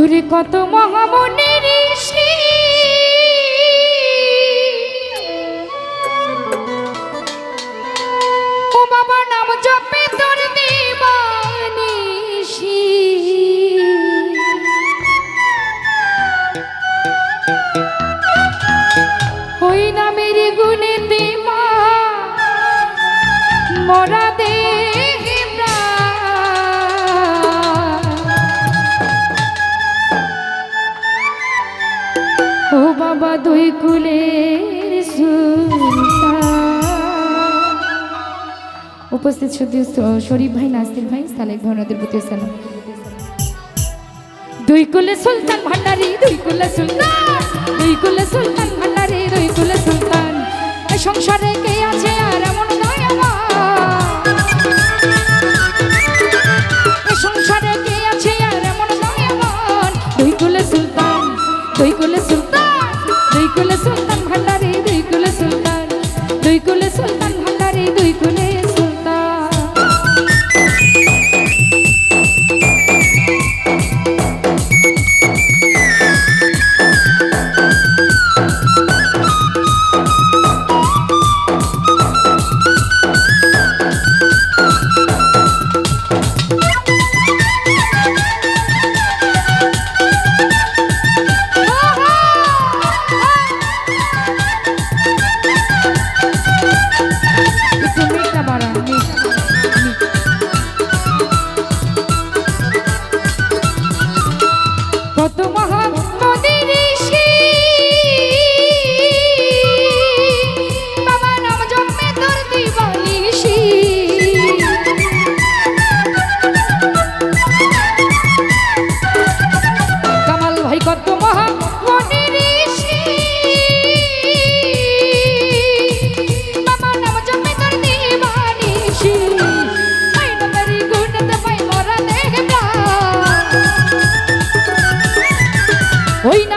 উরে কত মহামনের ও বাবা নাম জপে তোর দেবানিষি। ওই নামের গুণে মরা দেয় বাবা দুই কুলে উপস্থিত শুধু শরীফ ভাই, নাসির ভাই তাহলে ভবনদের প্রতি দুই কুলে সুলতান ভান্ডারি, দুই কুলে সুলতান। দুই কুলে সুলতান ভান্ডারি, দুই কুলে সুলতান। সংসারে কে আছে আর এমন নয় আমার Hoy na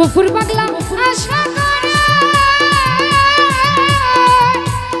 গফুর পাগলা আশা করে।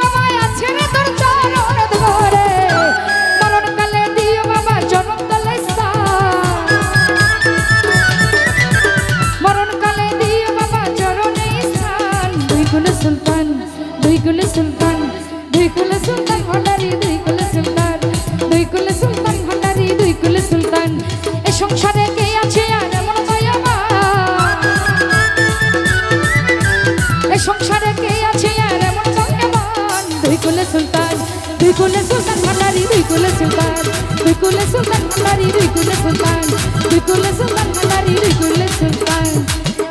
বাবা আছে রে তোর চরণ ধরে। মরণ কালে দিও বাবা জনম তলে মরণ কালে দিও বাবা চরণে স্থান। দুই গুণ সুলতান, দুই গুণ সুলতান, দুই গুণ সুলতান ভণ্ডারি দুই গুণ সুলতান, দুই গুণ সুলতান ভণ্ডারি দুই গুণ সুলতান। এ সংসার সংসারে কে আছে আর এমন দয়াবান দুই কুলে সুলতান, দুই কুলে সুলতান ভান্ডারি, দুই কুলে সুলতান, দুই কুলে সুলতান ভান্ডারি, দুই কুলে সুলতান, দুই কুলে সুলতান দুই কুলে সুলতান।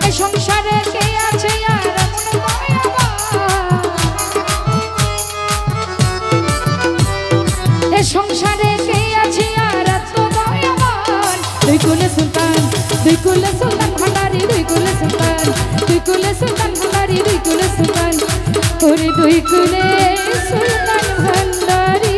এ সংসারে কে আছে আর সংসারে কে আছে আর এত দয়াবান? দুই কুলে সুলতান, দুই কুলে সুলতান দুই কুলে সুলতান ভান্ডারি দুই কুলে সুলতান। ওরে দুই কুলে সুলতান ভান্ডারি।